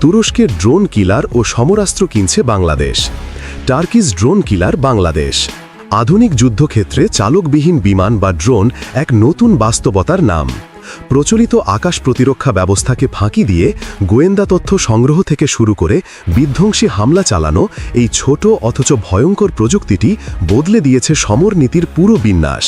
তুরস্কের ড্রোন কিলার ও সমরাস্ত্র কিনছে Bangladesh. Turkish drone killer Bangladesh. আধুনিক যুদ্ধক্ষেত্রে চালকবিহীন বিমান বা ড্রোন এক নতুন বাস্তবতার নাম। প্রচলিত আকাশ প্রতিরক্ষা ব্যবস্থাকে ফাঁকি দিয়ে গোয়েন্দা তথ্য সংগ্রহ থেকে শুরু করে বিধ্বংসী হামলা চালানো এই ছোট অথচ ভয়ঙ্কর প্রযুক্তিটি বদলে দিয়েছে সমর নীতির পুরো বিন্যাস।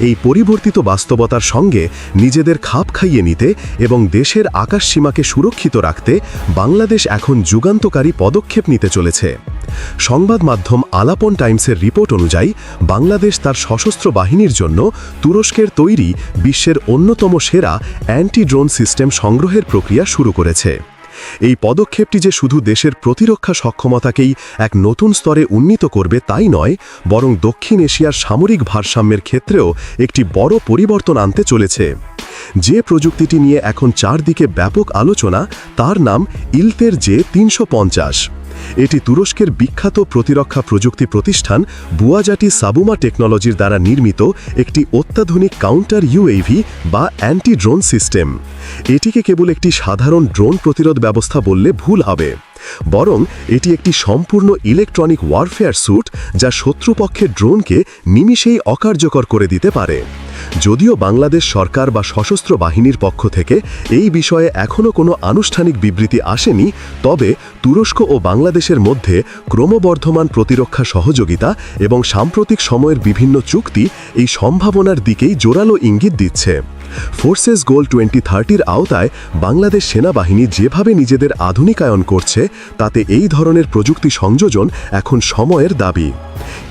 এই পরিবর্তিত বাস্তবতার সঙ্গে নিজেদের খাপ খাইয়ে নিতে এবং দেশের আকাশ সীমাকে সুরক্ষিত রাখতে বাংলাদেশ এখন যুগান্তকারী পদক্ষেপ নিতে চলেছে। সংবাদ মাধ্যম আলাপন টাইমসের রিপোর্ট অনুযায়ী বাংলাদেশ তার সশস্ত্র বাহিনীর জন্য তুরস্কের তৈরি বিশ্বের অন্যতম সেরা অ্যান্টি ড্রোন সিস্টেম সংগ্রহের প্রক্রিয়া শুরু করেছে। এই পদক্ষেপটি যে শুধু দেশের প্রতিরক্ষা সক্ষমতাকেই এক নতুন স্তরে উন্নীত করবে তাই নয়, বরং দক্ষিণ এশিয়ার সামরিক ভারসাম্যের ক্ষেত্রেও একটি বড় পরিবর্তন আনতে চলেছে। যে প্রযুক্তিটি নিয়ে এখন চারদিকে ব্যাপক আলোচনা, তার নাম ইলতের জে তিনশো এটি তুরস্কের বিখ্যাত প্রতিরক্ষা প্রযুক্তি প্রতিষ্ঠান বুয়াজাটি সাবুমা টেকনোলজির দ্বারা নির্মিত একটি অত্যাধুনিক কাউন্টার ইউএভি বা অ্যান্টি ড্রোন সিস্টেম। এটিকে কেবল একটি সাধারণ ড্রোন প্রতিরোধ ব্যবস্থা বললে ভুল হবে। বরং এটি একটি সম্পূর্ণ ইলেকট্রনিক ওয়ারফেয়ার স্যুট যা শত্রুপক্ষের ড্রোনকে নিমিষেই অকার্যকর করে দিতে পারে। যদিও বাংলাদেশ সরকার বা সশস্ত্র বাহিনীর পক্ষ থেকে এই বিষয়ে এখনও কোনো আনুষ্ঠানিক বিবৃতি আসেনি, তবে তুরস্ক ও বাংলাদেশের মধ্যে ক্রমবর্ধমান প্রতিরক্ষা সহযোগিতা এবং সাম্প্রতিক সময়ের বিভিন্ন চুক্তি এই সম্ভাবনার দিকেই জোরালো ইঙ্গিত দিচ্ছে। ফোর্সেস গোল টোয়েন্টি থার্টির আওতায় বাংলাদেশ সেনাবাহিনী যেভাবে নিজেদের আধুনিকায়ন করছে, তাতে এই ধরনের প্রযুক্তি সংযোজন এখন সময়ের দাবি।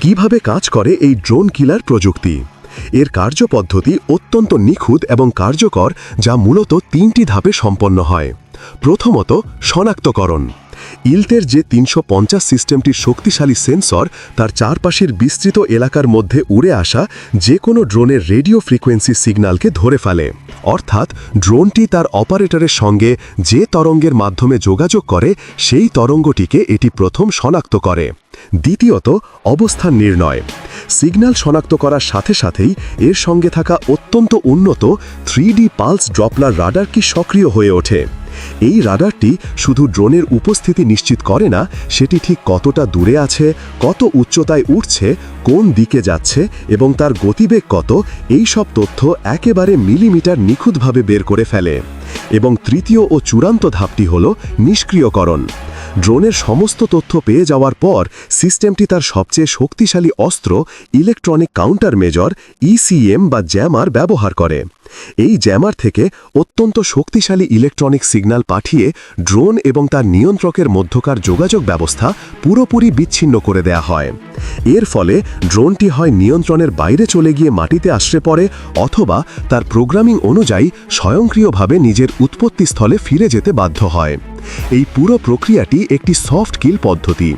কীভাবে কাজ করে এই ড্রোন কিলার প্রযুক্তি? এর কার্যপদ্ধতি অত্যন্ত নিখুঁত এবং কার্যকর যা মূলত তিনটি ধাপে সম্পন্ন হয়। প্রথমত শনাক্তকরণ। ইলতের যে তিনশো সিস্টেমটির শক্তিশালী সেন্সর, তার চারপাশের বিস্তৃত এলাকার মধ্যে উড়ে আসা যে কোনো ড্রোনের রেডিও ফ্রিকোয়েন্সি সিগন্যালকে ধরে ফেলে। অর্থাৎ, ড্রোনটি তার অপারেটরের সঙ্গে যে তরঙ্গের মাধ্যমে যোগাযোগ করে, সেই তরঙ্গটিকে এটি প্রথম শনাক্ত করে। দ্বিতীয়ত, অবস্থান নির্ণয়। সিগন্যাল শনাক্ত করার সাথে সাথেই এর সঙ্গে থাকা অত্যন্ত উন্নত থ্রি পালস ড্রপলার রাডার কি সক্রিয় হয়ে ওঠে। এই রাডারটি শুধু ড্রোনের উপস্থিতি নিশ্চিত করে না, সেটি ঠিক কতটা দূরে আছে, কত উচ্চতায় উঠছে, কোন দিকে যাচ্ছে এবং তার গতিবেগ কত, এই সব তথ্য একেবারে মিলিমিটার নিখুঁতভাবে বের করে ফেলে। এবং তৃতীয় ও চূড়ান্ত ধাপটি হল নিষ্ক্রিয়করণ। ড্রোনের সমস্ত তথ্য পেয়ে যাওয়ার পর সিস্টেমটি তার সবচেয়ে শক্তিশালী অস্ত্র, ইলেকট্রনিক কাউন্টার মেজর ইসিএম বা জ্যামার ব্যবহার করে। এই জ্যামার থেকে অত্যন্ত শক্তিশালী ইলেকট্রনিক সিগন্যাল পাঠিয়ে ড্রোন এবং তার নিয়ন্ত্রকের মধ্যকার যোগাযোগ ব্যবস্থা পুরোপুরি বিচ্ছিন্ন করে দেয়া হয়। এর ফলে ড্রোনটি হয় নিয়ন্ত্রণের বাইরে চলে গিয়ে মাটিতে আশ্রে পড়ে অথবা তার প্রোগ্রামিং অনুযায়ী স্বয়ংক্রিয়ভাবে নিজের উৎপত্তিস্থলে ফিরে যেতে বাধ্য হয়। এই পুরো প্রক্রিয়াটি একটি সফট কিল পদ্ধতি।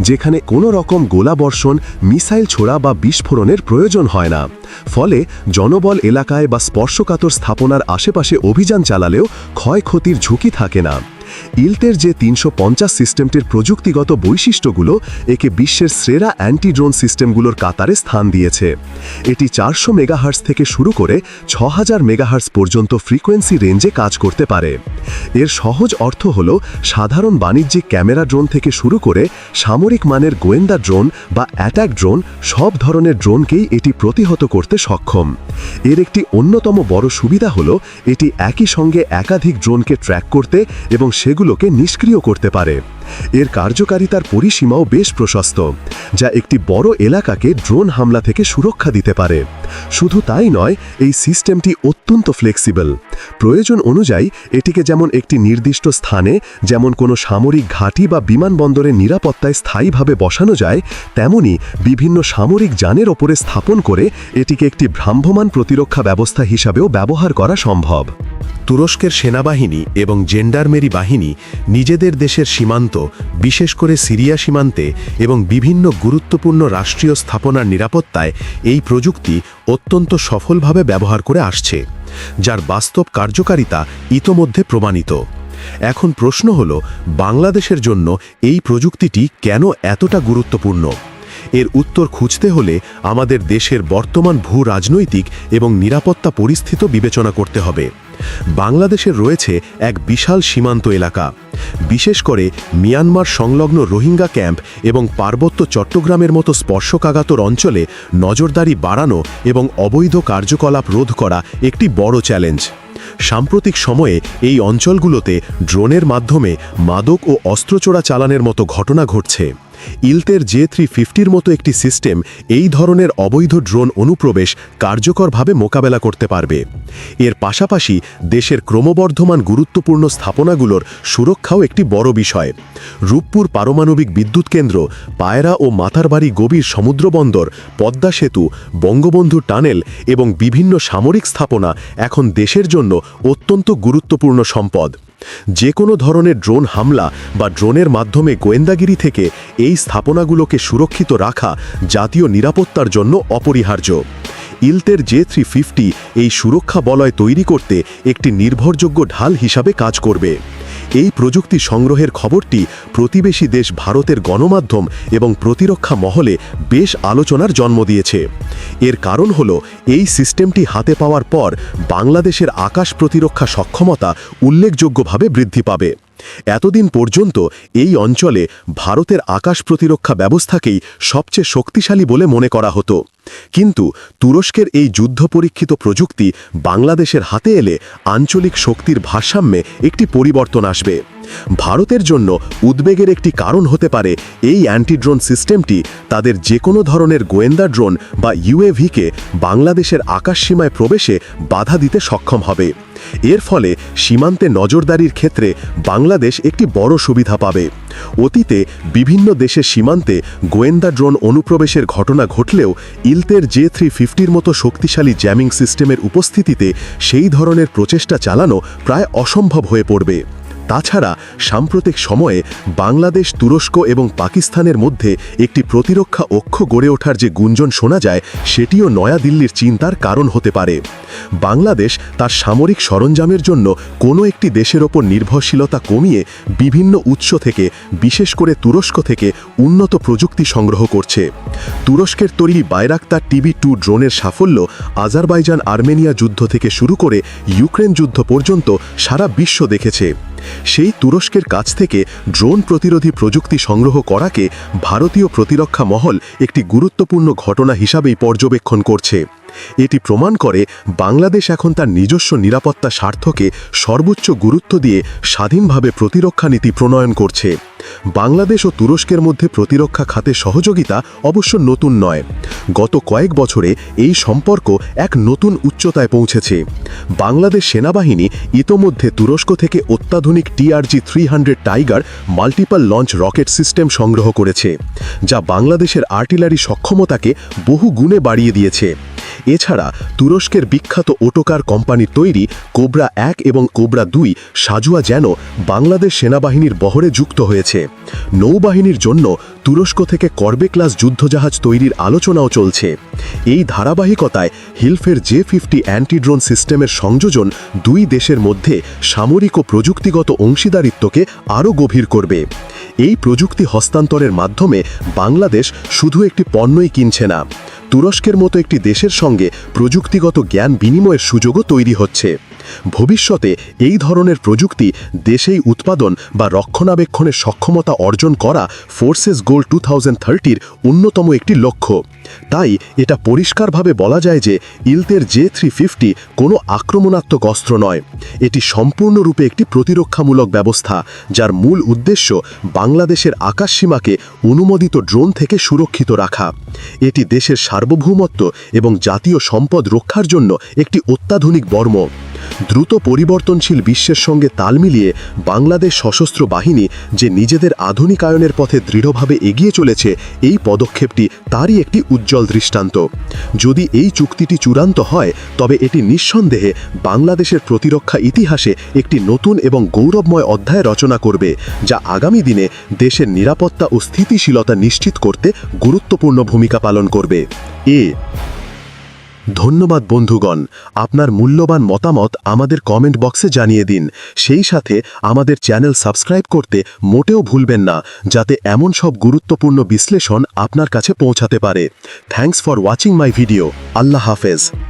যেখানে কোনো রকম গোলাবর্ষণ, মিসাইল ছোড়া বা বিস্ফোরণের প্রয়োজন হয় না। ফলে জনবল এলাকায় বা স্পর্শকাতর স্থাপনার আশেপাশে অভিযান চালালেও ক্ষয়ক্ষতির ঝুঁকি থাকে না। ইলতের যে তিনশো পঞ্চাশ সিস্টেমটির প্রযুক্তিগত বৈশিষ্ট্যগুলো একে বিশ্বের সেরা অ্যান্টি ড্রোন সিস্টেমগুলোর কাতারে স্থান দিয়েছে। এটি চারশো মেগাহার্স থেকে শুরু করে ছ হাজার মেগাহার্স পর্যন্ত ফ্রিকোয়েন্সি রেঞ্জে কাজ করতে পারে। এর সহজ অর্থ হল সাধারণ বাণিজ্যিক ক্যামেরা ড্রোন থেকে শুরু করে সামরিক মানের গোয়েন্দা ড্রোন বা অ্যাট্যাক ড্রোন, সব ধরনের ড্রোনকেই এটি প্রতিহত করতে সক্ষম। এর একটি অন্যতম বড় সুবিধা হল এটি একই সঙ্গে একাধিক ড্রোনকে ট্র্যাক করতে এবং সেগুলোকে নিষ্ক্রিয় করতে পারে। এর কার্যকারিতার পরিসীমাও বেশ প্রশস্ত, যা একটি বড় এলাকাকে ড্রোন হামলা থেকে সুরক্ষা দিতে পারে। শুধু তাই নয়, এই সিস্টেমটি অত্যন্ত ফ্লেক্সিবল। প্রয়োজন অনুযায়ী, এটিকে যেমন একটি নির্দিষ্ট স্থানে, যেমন কোনো সামরিক ঘাঁটি বা বিমানবন্দরের নিরাপত্তায় স্থায়ীভাবে বসানো যায়, তেমনি বিভিন্ন সামরিক যানের ওপরে স্থাপন করে এটিকে একটি ভ্রাম্যমান প্রতিরক্ষা ব্যবস্থা হিসাবেও ব্যবহার করা সম্ভব। তুরস্কের সেনাবাহিনী এবং জেন্ডারমেরি বাহিনী নিজেদের দেশের সীমান্ত বিশেষ করে সিরিয়া সীমান্তে এবং বিভিন্ন গুরুত্বপূর্ণ রাষ্ট্রীয় স্থাপনার নিরাপত্তায় এই প্রযুক্তি অত্যন্ত সফলভাবে ব্যবহার করে আসছে, যার বাস্তব কার্যকারিতা ইতোমধ্যে প্রমাণিত। এখন প্রশ্ন হল, বাংলাদেশের জন্য এই প্রযুক্তিটি কেন এতটা গুরুত্বপূর্ণ? এর উত্তর খুঁজতে হলে আমাদের দেশের বর্তমান ভূ রাজনৈতিক এবং নিরাপত্তা পরিস্থিতি বিবেচনা করতে হবে। বাংলাদেশের রয়েছে এক বিশাল সীমান্ত এলাকা। বিশেষ করে মিয়ানমার সংলগ্ন রোহিঙ্গা ক্যাম্প এবং পার্বত্য চট্টগ্রামের মতো স্পর্শকাগাতর অঞ্চলে নজরদারি বাড়ানো এবং অবৈধ কার্যকলাপ রোধ করা একটি বড় চ্যালেঞ্জ। সাম্প্রতিক সময়ে এই অঞ্চলগুলোতে ড্রোনের মাধ্যমে মাদক ও অস্ত্রচোরা চালানের মতো ঘটনা ঘটছে। ইলতের জে থ্রি ফিফটির মতো একটি সিস্টেম এই ধরনের অবৈধ ড্রোন অনুপ্রবেশ কার্যকরভাবে মোকাবেলা করতে পারবে। এর পাশাপাশি দেশের ক্রমবর্ধমান গুরুত্বপূর্ণ স্থাপনাগুলোর সুরক্ষাও একটি বড় বিষয়। রূপপুর পারমাণবিক বিদ্যুৎ কেন্দ্র, পায়রা ও মাথারবাড়ি গভীর সমুদ্রবন্দর পদ্মা সেতু, বঙ্গবন্ধু টানেল এবং বিভিন্ন সামরিক স্থাপনা এখন দেশের জন্য অত্যন্ত গুরুত্বপূর্ণ সম্পদ। যে কোনো ধরনের ড্রোন হামলা বা ড্রোনের মাধ্যমে গোয়েন্দাগিরি থেকে এই স্থাপনাগুলোকে সুরক্ষিত রাখা জাতীয় নিরাপত্তার জন্য অপরিহার্য। ইলতের জে থ্রি ফিফটি এই সুরক্ষা বলয় তৈরি করতে একটি নির্ভরযোগ্য ঢাল হিসাবে কাজ করবে। এই প্রযুক্তি সংগ্রহের খবরটি প্রতিবেশী দেশ ভারতের গণমাধ্যম এবং প্রতিরক্ষা মহলে বেশ আলোচনার জন্ম দিয়েছে। এর কারণ হল, এই সিস্টেমটি হাতে পাওয়ার পর বাংলাদেশের আকাশ প্রতিরক্ষা সক্ষমতা উল্লেখযোগ্যভাবে বৃদ্ধি পাবে। এতদিন পর্যন্ত এই অঞ্চলে ভারতের আকাশ প্রতিরক্ষা ব্যবস্থাকেই সবচেয়ে শক্তিশালী বলে মনে করা হতো। কিন্তু তুরস্কের এই যুদ্ধ পরীক্ষিত প্রযুক্তি বাংলাদেশের হাতে এলে আঞ্চলিক শক্তির ভারসাম্যে একটি পরিবর্তন আসবে। ভারতের জন্য উদ্বেগের একটি কারণ হতে পারে এই অ্যান্টিড্রোন সিস্টেমটি তাদের যে কোনো ধরনের গোয়েন্দা ড্রোন বা ইউএভিকে বাংলাদেশের আকাশসীমায় প্রবেশে বাধা দিতে সক্ষম হবে। এর ফলে সীমান্তে নজরদারির ক্ষেত্রে বাংলাদেশ একটি বড় সুবিধা পাবে। অতীতে বিভিন্ন দেশের সীমান্তে গোয়েন্দা ড্রোন অনুপ্রবেশের ঘটনা ঘটলেও ইলতের জে থ্রি ফিফটির মতো শক্তিশালী জ্যামিং সিস্টেমের উপস্থিতিতে সেই ধরনের প্রচেষ্টা চালানো প্রায় অসম্ভব হয়ে পড়বে। তাছাড়া সাম্প্রতিক সময়ে বাংলাদেশ, তুরস্ক এবং পাকিস্তানের মধ্যে একটি প্রতিরক্ষা অক্ষ গড়ে ওঠার যে গুঞ্জন শোনা যায়, সেটিও নয়াদিল্লির চিন্তার কারণ হতে পারে। বাংলাদেশ তার সামরিক সরঞ্জামের জন্য কোনো একটি দেশের ওপর নির্ভরশীলতা কমিয়ে বিভিন্ন উৎস থেকে, বিশেষ করে তুরস্ক থেকে, উন্নত প্রযুক্তি সংগ্রহ করছে। তুরস্কের তৈরি বাইরাক্তার টিভি টু ড্রোনের সাফল্য আজারবাইজান আর্মেনিয়া যুদ্ধ থেকে শুরু করে ইউক্রেন যুদ্ধ পর্যন্ত সারা বিশ্ব দেখেছে। সেই তুরস্কের কাছ থেকে ড্রোন প্রতিরোধী প্রযুক্তি সংগ্রহ করাকে ভারতীয় প্রতিরক্ষা মহল একটি গুরুত্বপূর্ণ ঘটনা হিসাবেই পর্যবেক্ষণ করছে। এটি প্রমাণ করে বাংলাদেশ এখন তার নিজস্ব নিরাপত্তা স্বার্থকে সর্বোচ্চ গুরুত্ব দিয়ে স্বাধীনভাবে প্রতিরক্ষা নীতি প্রণয়ন করছে। বাংলাদেশ ও তুরস্কের মধ্যে প্রতিরক্ষা খাতে সহযোগিতা অবশ্য নতুন নয়। গত কয়েক বছরে এই সম্পর্ক এক নতুন উচ্চতায় পৌঁছেছে। বাংলাদেশ সেনাবাহিনী ইতোমধ্যে তুরস্ক থেকে অত্যাধুনিক TRG three tiger multiple launch rocket system সংগ্রহ করেছে, যা বাংলাদেশের আর্টিলারি সক্ষমতাকে বহু গুণে বাড়িয়ে দিয়েছে। এছাড়া তুরস্কের বিখ্যাত ওটোকার কোম্পানির তৈরি কোবরা এক এবং কোবরা দুই সাজুয়া যেন বাংলাদেশ সেনাবাহিনীর বহরে যুক্ত হয়েছে। নৌবাহিনীর জন্য তুরস্ক থেকে করবে ক্লাস যুদ্ধজাহাজ তৈরির আলোচনাও চলছে। এই ধারাবাহিকতায় হিলফের জে ফিফটি অ্যান্টিড্রোন সিস্টেমের সংযোজন দুই দেশের মধ্যে সামরিক ও প্রযুক্তিগত অংশীদারিত্বকে আরও গভীর করবে। এই প্রযুক্তি হস্তান্তরের মাধ্যমে বাংলাদেশ শুধু একটি পণ্যই কিনছে না তুরস্কের মতো একটি দেশের সঙ্গে প্রযুক্তিগত জ্ঞান বিনিময়ের সুযোগও তৈরি হচ্ছে। ভবিষ্যতে এই ধরনের প্রযুক্তি দেশেই উৎপাদন বা রক্ষণাবেক্ষণের সক্ষমতা অর্জন করা ফোর্সেস গোল টু থাউজেন্ড অন্যতম একটি লক্ষ্য। তাই এটা পরিষ্কারভাবে বলা যায় যে ইলতের জে থ্রি ফিফটি কোনো আক্রমণাত্মক অস্ত্র নয়। এটি সম্পূর্ণরূপে একটি প্রতিরক্ষামূলক ব্যবস্থা, যার মূল উদ্দেশ্য বাংলাদেশের আকাশসীমাকে অনুমোদিত ড্রোন থেকে সুরক্ষিত রাখা। এটি দেশের সার্বভৌমত্ব এবং জাতীয় সম্পদ রক্ষার জন্য একটি অত্যাধুনিক বর্ম। দ্রুত পরিবর্তনশীল বিশ্বের সঙ্গে তাল মিলিয়ে বাংলাদেশ সশস্ত্র বাহিনী যে নিজেদের আধুনিকায়নের পথে দৃঢ়ভাবে এগিয়ে চলেছে, এই পদক্ষেপটি তারই একটি উজ্জ্বল দৃষ্টান্ত। যদি এই চুক্তিটি চূড়ান্ত হয়, তবে এটি নিঃসন্দেহে বাংলাদেশের প্রতিরক্ষা ইতিহাসে একটি নতুন এবং গৌরবময় অধ্যায় রচনা করবে, যা আগামী দিনে দেশের নিরাপত্তা ও স্থিতিশীলতা নিশ্চিত করতে গুরুত্বপূর্ণ ভূমিকা পালন করবে। এ ধন্যবাদ বন্ধুগণ, আপনার মূল্যবান মতামত আমাদের কমেন্ট বক্সে জানিয়ে দিন। সেই সাথে আমাদের চ্যানেল সাবস্ক্রাইব করতে মোটেও ভুলবেন না, যাতে এমন সব গুরুত্বপূর্ণ বিশ্লেষণ আপনার কাছে পৌঁছাতে পারে। Thanks for watching my video. আল্লাহ হাফেজ।